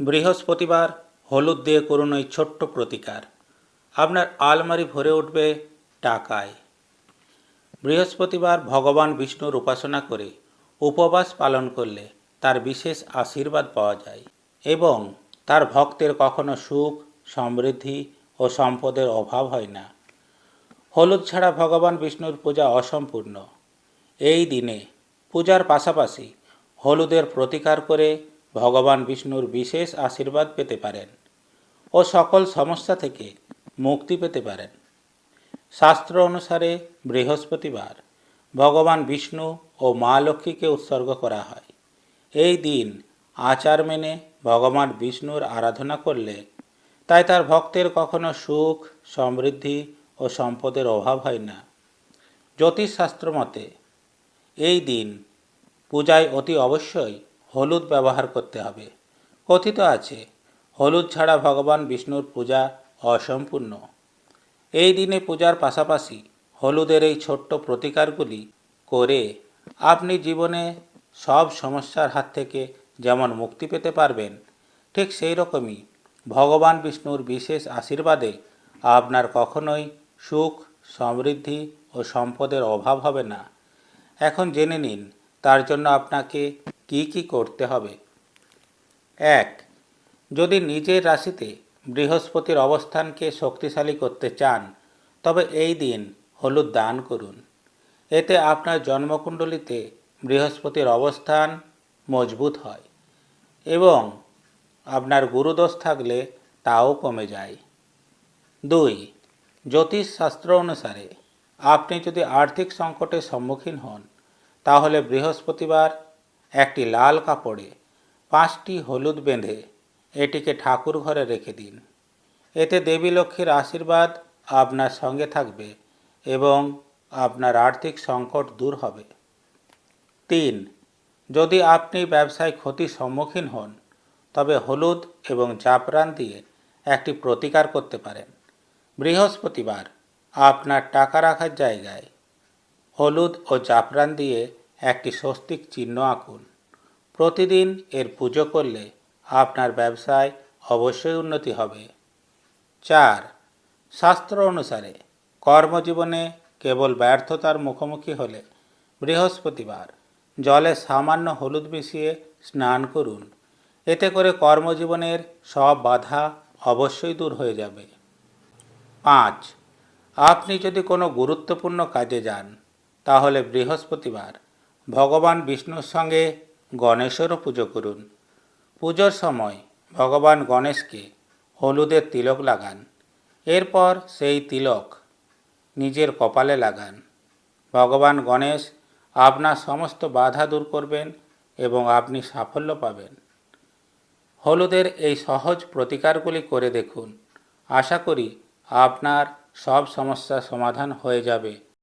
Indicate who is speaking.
Speaker 1: বৃহস্পতিবার হলুদ দিয়ে করুন ওই ছোট্ট প্রতিকার। আপনার আলমারি ভরে উঠবে টাকায়। বৃহস্পতিবার ভগবান বিষ্ণুর উপাসনা করে উপবাস পালন করলে তার বিশেষ আশীর্বাদ পাওয়া যায় এবং তার ভক্তের কখনো সুখ, সমৃদ্ধি ও সম্পদের অভাব হয় না। হলুদ ছাড়া ভগবান বিষ্ণুর পূজা অসম্পূর্ণ। এই দিনে পূজার পাশাপাশি হলুদের প্রতিকার করে ভগবান বিষ্ণুর বিশেষ আশীর্বাদ পেতে পারেন ও সকল সমস্যা থেকে মুক্তি পেতে পারেন। শাস্ত্র অনুসারে বৃহস্পতিবার ভগবান বিষ্ণু ও মা লক্ষ্মীকে উৎসর্গ করা হয়। এই দিন আচার মেনে ভগবান বিষ্ণুর আরাধনা করলে তাই তার ভক্তের কখনো সুখ, সমৃদ্ধি ও সম্পদের অভাব হয় না। জ্যোতিষশাস্ত্র মতে, এই দিন পূজায় অতি অবশ্যই হলুদ ব্যবহার করতে হবে। কথিত আছে, হলুদ ছাড়া ভগবান বিষ্ণুর পূজা অসম্পূর্ণ। এই দিনে পূজার পাশাপাশি হলুদের এই ছোট্ট প্রতিকারগুলি করে আপনি জীবনে সব সমস্যার হাত থেকে যেমন মুক্তি পেতে পারবেন, ঠিক সেই রকমই ভগবান বিষ্ণুর বিশেষ আশীর্বাদে আপনার কখনোই সুখ, সমৃদ্ধি ও সম্পদের অভাব হবে না। এখন জেনে নিন, তার জন্য আপনাকে কি কি করতে হবে? এক, যদি নিজের রাশিতে বৃহস্পতির অবস্থানকে শক্তিশালী করতে চান, তবে এই দিন হলুদ দান করুন। এতে আপনার জন্মকুণ্ডলিতে বৃহস্পতির অবস্থান মজবুত হয় এবং আপনার গুরুদোষ থাকলে তাও কমে যায়। দুই, জ্যোতিষ শাস্ত্র অনুসারে আপনি যদি আর্থিক সংকটের সম্মুখীন হন, তাহলে বৃহস্পতিবার একটি লাল কাপড়ে, পাঁচটি হলুদ বেঁধে এটিকে ঠাকুর ঘরে রেখে দিন। এতে দেবী লক্ষ্মীর আশীর্বাদ আপনার সঙ্গে থাকবে এবং আপনার আর্থিক সংকট দূর হবে। তিন, যদি আপনি ব্যবসায় ক্ষতির সম্মুখীন হন, তবে হলুদ এবং জাফরান দিয়ে একটি প্রতিকার করতে পারেন। বৃহস্পতিবার আপনার টাকা রাখার জায়গায় হলুদ ও জাফরান দিয়ে একটি স্বস্তিক চিহ্ন আঁকুন। প্রতিদিন এর পুজো করলে আপনার ব্যবসায় অবশ্যই উন্নতি হবে। চার, শাস্ত্র অনুসারে কর্মজীবনে কেবল ব্যর্থতার মুখোমুখি হলে বৃহস্পতিবার জলে সামান্য হলুদ মিশিয়ে স্নান করুন। এতে করে কর্মজীবনের সব বাধা অবশ্যই দূর হয়ে যাবে। পাঁচ, আপনি যদি কোনো গুরুত্বপূর্ণ কাজে যান, তাহলে বৃহস্পতিবার ভগবান বিষ্ণুর সঙ্গে গণেশেরও পুজো করুন। পুজোর সময় ভগবান গণেশকে হলুদের তিলক লাগান। এরপর সেই তিলক নিজের কপালে লাগান। ভগবান গণেশ আপনার সমস্ত বাধা দূর করবেন এবং আপনি সাফল্য পাবেন। হলুদের এই সহজ প্রতিকারগুলি করে দেখুন। আশা করি আপনার সব সমস্যার সমাধান হয়ে যাবে।